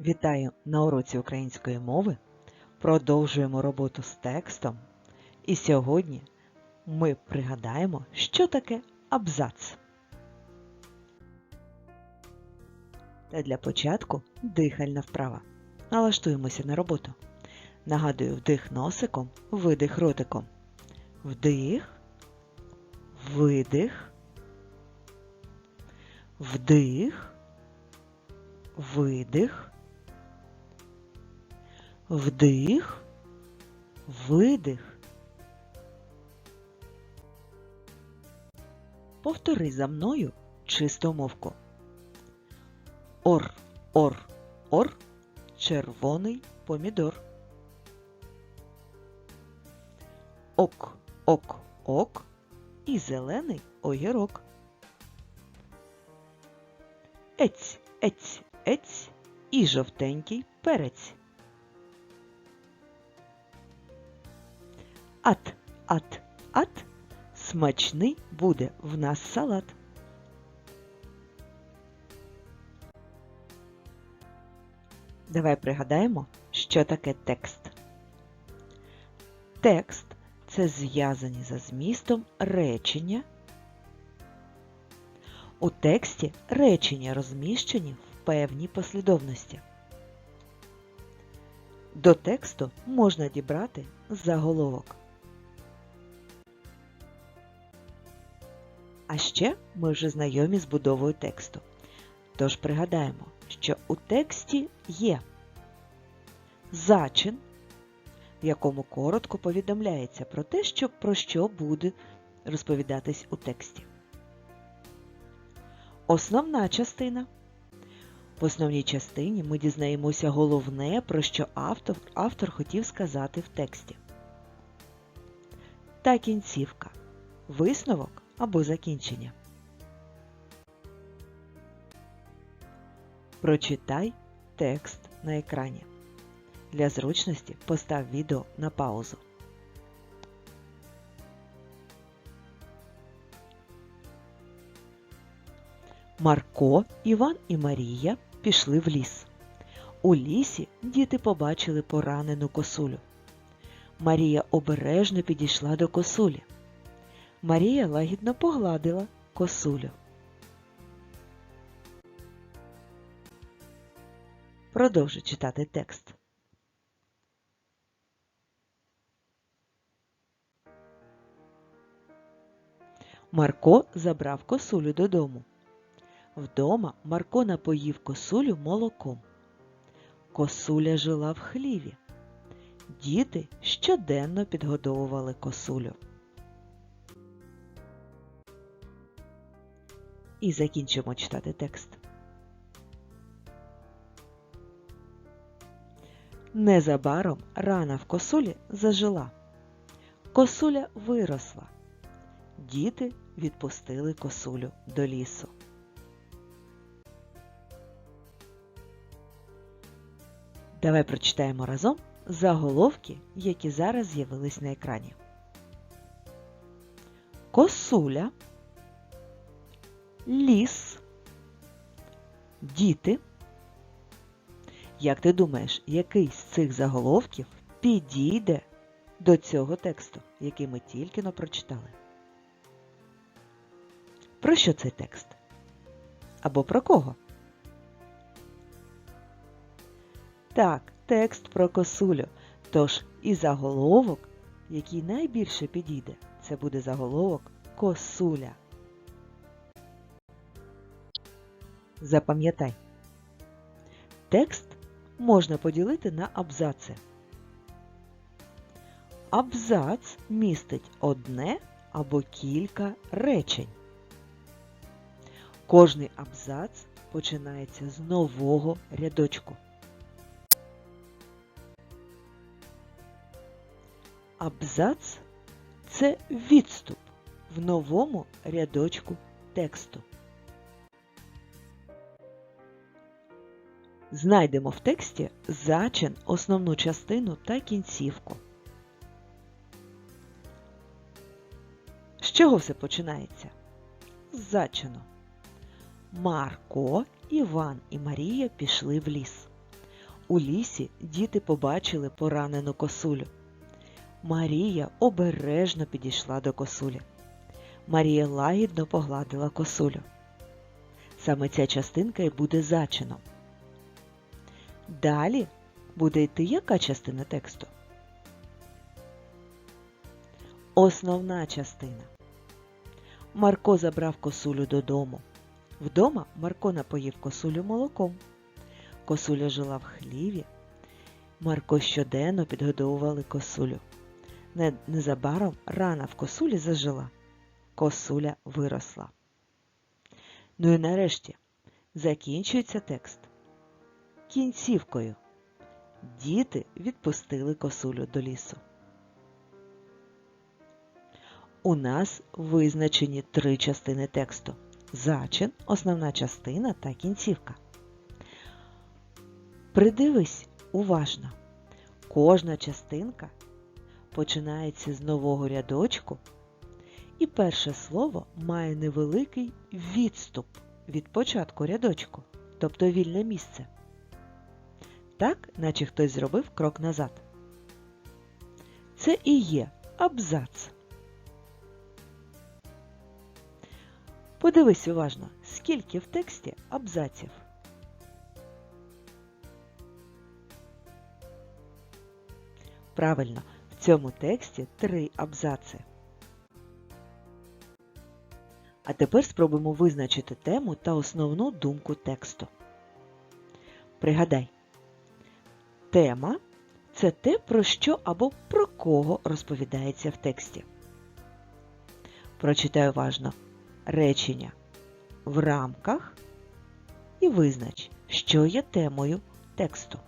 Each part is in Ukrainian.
Вітаю на уроці української мови. Продовжуємо роботу з текстом. І сьогодні ми пригадаємо, що таке абзац. Та для початку дихальна вправа. Налаштуємося на роботу. Нагадую, вдих носиком, видих ротиком. Вдих, видих, вдих, видих, вдих, видих. Повтори за мною чистомовку. Ор, ор, ор, червоний помідор. Ок, ок, ок і зелений огірок. Ець, ець, ець і жовтенький перець. Ат, ат, ат, смачний буде в нас салат. Давай пригадаємо, що таке текст. Текст це зв'язані за змістом речення. У тексті речення розміщені в певній послідовності. До тексту можна дібрати заголовок. А ще ми вже знайомі з будовою тексту. Тож пригадаємо, що у тексті є зачин, в якому коротко повідомляється про те, що, про що буде розповідатись у тексті. Основна частина. В основній частині ми дізнаємося головне, про що автор, автор хотів сказати в тексті. Та кінцівка. Висновок або закінчення. Прочитай текст на екрані. Для зручності постав відео на паузу. Марко, Іван і Марія пішли в ліс. У лісі діти побачили поранену косулю. Марія обережно підійшла до косулі. Марія лагідно погладила косулю. Продовжуй читати текст. Марко забрав косулю додому. Вдома Марко напоїв косулю молоком. Косуля жила в хліві. Діти щоденно підгодовували косулю. І закінчимо читати текст. Незабаром рана в косулі зажила. Косуля виросла. Діти відпустили косулю до лісу. Давай прочитаємо разом заголовки, які зараз з'явились на екрані. Косуля, ліс, діти. Як ти думаєш, який з цих заголовків підійде до цього тексту, який ми тільки но прочитали? Про що цей текст? Або про кого? Так, текст про косулю. Тож і заголовок, який найбільше підійде, це буде заголовок косуля. Запам'ятай. Текст можна поділити на абзаци. Абзац містить одне або кілька речень. Кожний абзац починається з нового рядочку. Абзац це відступ в новому рядочку тексту. Знайдемо в тексті зачин, основну частину та кінцівку. З чого все починається? З зачину. Марко, Іван і Марія пішли в ліс. У лісі діти побачили поранену косулю. Марія обережно підійшла до косулі. Марія лагідно погладила косулю. Саме ця частинка і буде зачином. Далі буде йти яка частина тексту? Основна частина. Марко забрав косулю додому. Вдома Марко напоїв косулю молоком. Косуля жила в хліві. Марко щоденно підгодовували косулю. Незабаром рана в косулі зажила. Косуля виросла. Ну і нарешті закінчується текст кінцівкою. Діти відпустили косулю до лісу. У нас визначені три частини тексту: зачин, основна частина та кінцівка. Придивись уважно. Кожна частинка починається з нового рядочку, і перше слово має невеликий відступ від початку рядочку, тобто вільне місце. Так, наче хтось зробив крок назад. Це і є абзац. Подивись уважно, скільки в тексті абзаців. Правильно, в цьому тексті три абзаци. А тепер спробуємо визначити тему та основну думку тексту. Пригадай, тема це те, про що або про кого розповідається в тексті. Прочитай уважно речення в рамках і визнач, що є темою тексту.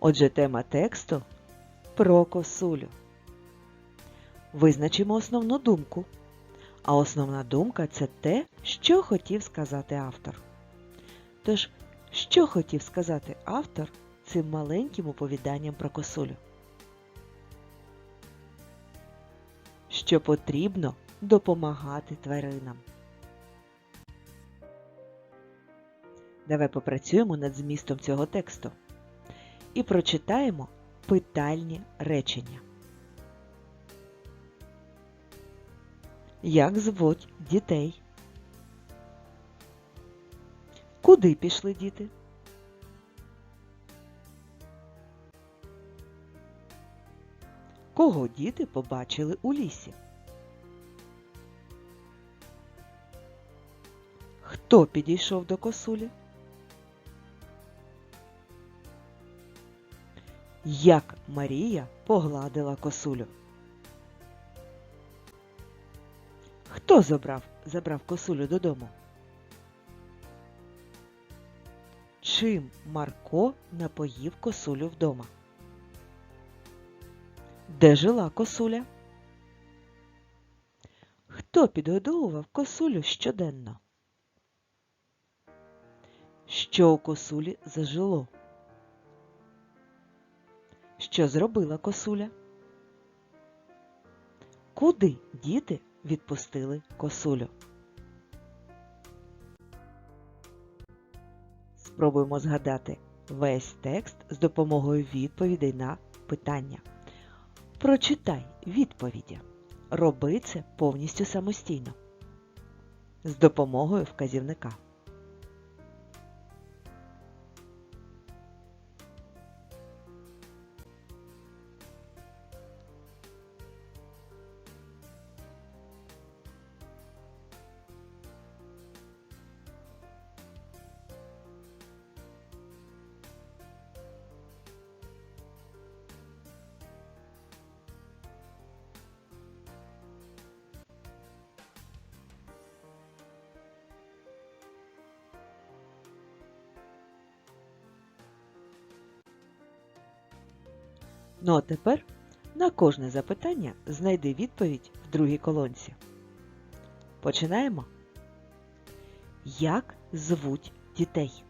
Отже, тема тексту про косулю. Визначимо основну думку. А основна думка це те, що хотів сказати автор. Тож, що хотів сказати автор цим маленьким оповіданням про косулю? Що потрібно допомагати тваринам. Давай попрацюємо над змістом цього тексту і прочитаємо питальні речення. Як звуть дітей? Куди пішли діти? Кого діти побачили у лісі? Хто підійшов до косулі? Як Марія погладила косулю? Хто забрав, забрав косулю додому? Чим Марко напоїв косулю вдома? Де жила косуля? Хто підгодовував косулю щоденно? Що у косулі зажило? Що зробила косуля? Куди діти відпустили косулю? Спробуємо згадати весь текст з допомогою відповідей на питання. Прочитай відповіді. Роби це повністю самостійно. З допомогою вказівника. Ну а тепер на кожне запитання знайди відповідь в другій колонці. Починаємо. Як звуть дітей?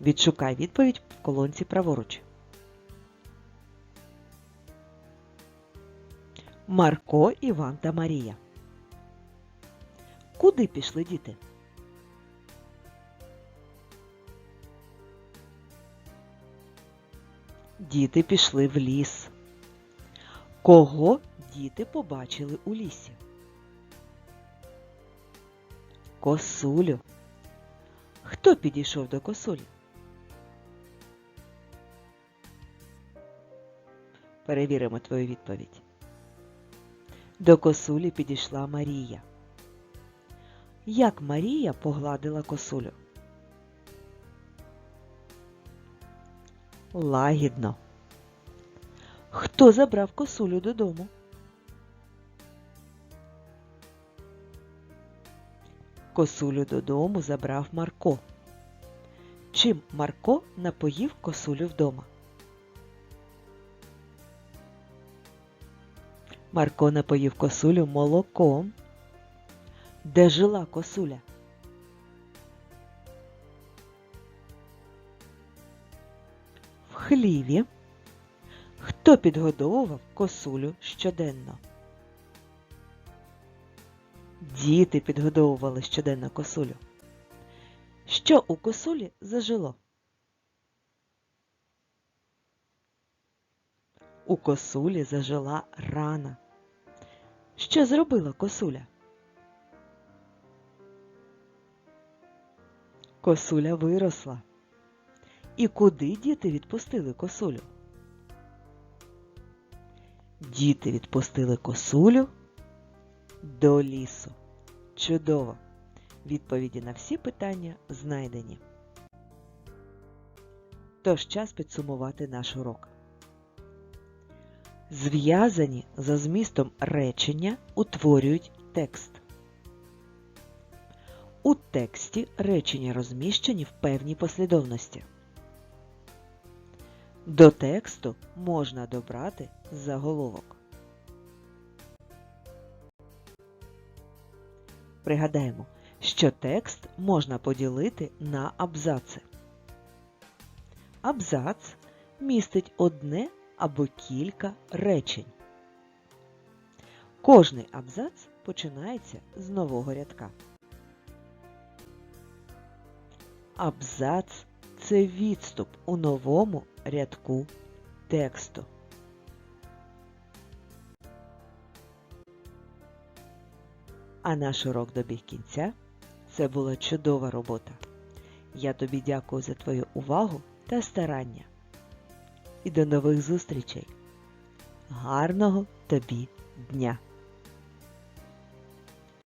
Відшукай відповідь в колонці праворуч. Марко, Іван та Марія. Куди пішли діти? Діти пішли в ліс. Кого діти побачили у лісі? Косулю. Хто підійшов до косулі? Перевіримо твою відповідь. До косулі підійшла Марія. Як Марія погладила косулю? Лагідно. Хто забрав косулю додому? Косулю додому забрав Марко. Чим Марко напоїв косулю вдома? Марко напоїв косулю молоком. Де жила косуля? Хліві. Хто підгодовував косулю щоденно? Діти підгодовували щоденно косулю. Що у косулі зажило? У косулі зажила рана. Що зробила косуля? Косуля виросла. І куди діти відпустили косулю? Діти відпустили косулю до лісу. Чудово! Відповіді на всі питання знайдені. Тож час підсумувати наш урок. Зв'язані за змістом речення утворюють текст. У тексті речення розміщені в певній послідовності. До тексту можна добрати заголовок. Пригадаємо, що текст можна поділити на абзаци. Абзац містить одне або кілька речень. Кожний абзац починається з нового рядка. Абзац це відступ у новому рядку тексту. А наш урок добіг кінця. Це була чудова робота. Я тобі дякую за твою увагу та старання. І до нових зустрічей. Гарного тобі дня!